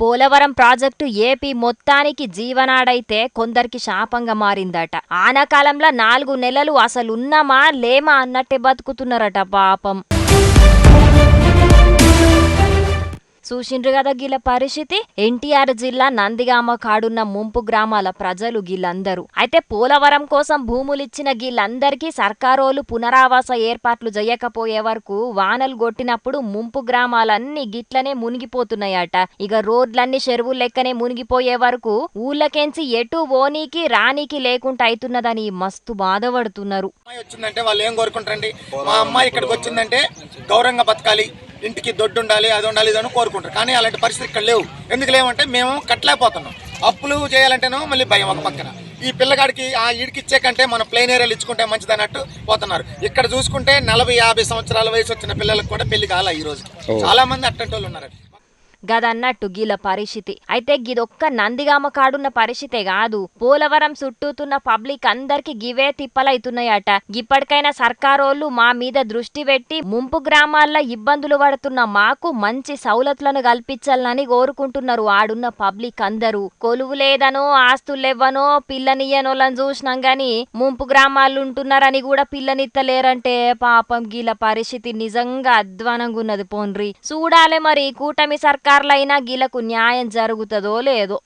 Polavaram project AP మొత్తానికి జీవనాడైతే కొందరికి శాపంగా మారిందట. ఆనకాలంలో నాలుగు నెలలు అసలున్నామా లేమా అన్నట్టే బతుకుతున్నారట పాపం. చూసిండ్రు కదా గీల పరిస్థితి. ఎన్టీఆర్ జిల్లా నందిగామ కాడున్న ముంపు గ్రామాల ప్రజలు గీళ్ళందరూ అయితే పోలవరం కోసం భూములిచ్చిన గీళ్ళందరికీ సర్కారోలు పునరావాస ఏర్పాట్లు చేయకపోయే వరకు వానలు కొట్టినప్పుడు ముంపు గ్రామాలన్నీ గిట్లనే మునిగిపోతున్నాయట. ఇక రోడ్లన్నీ చెరువులు లెక్కనే మునిగిపోయే వరకు ఊళ్ళకెంచి ఎటు ఓనీకి రానీకి లేకుండా అవుతున్నదని మస్తు బాధపడుతున్నారు. వచ్చిందంటే వాళ్ళు ఏం కోరుకుంటారండి? మా అమ్మాయి ఇక్కడికి వచ్చిందంటే గౌరవంగా బతకాలి. ఇంటికి దొడ్డు ఉండాలి అది ఉండాలి ఇది అని కోరుకుంటారు. కానీ అలాంటి పరిస్థితి ఇక్కడ లేవు. ఎందుకు లేవంటే మేము కట్టలేకపోతున్నాం. అప్పులు చేయాలంటేనో మళ్ళీ భయం ఒక పక్కన. ఈ పిల్లగాడికి ఆ ఈడికి ఇచ్చే కంటే మనం ప్లేన్ ఏరియాలు ఇచ్చుకుంటే మంచిది అన్నట్టు పోతున్నారు. ఇక్కడ చూసుకుంటే నలభై యాభై సంవత్సరాల వయసు వచ్చిన పిల్లలకు కూడా పెళ్ళి కాల ఈ రోజు. చాలా మంది అట్టంటి వాళ్ళు ఉన్నారు గదన్నట్టు గీల పరిస్థితి అయితే గిదొక్క నందిగామ కాడున్న పరిస్థితే కాదు పోలవరం చుట్టూతున్న పబ్లిక్ అందరికి గివే తిప్పలైతున్నాయట. ఇప్పటికైనా సర్కారోళ్ళు మా మీద దృష్టి పెట్టి ముంపు గ్రామాల్లో ఇబ్బందులు పడుతున్న మాకు మంచి సౌలతులను కల్పించాలని కోరుకుంటున్నారు ఆడున్న పబ్లిక్ అందరూ. కొలువు లేదనో ఆస్తులెవ్వనో పిల్లనియ్యనోళ్ళని చూసినాం గాని ముంపు గ్రామాలు ఉంటున్నారని కూడా పిల్లనిత్తలేరంటే పాపం గీల పరిస్థితి నిజంగా అధ్వానంగా ఉన్నది పోన్రి. చూడాలి మరి కూటమి అధికారులైనా గీలకు న్యాయం జరుగుతుందో లేదో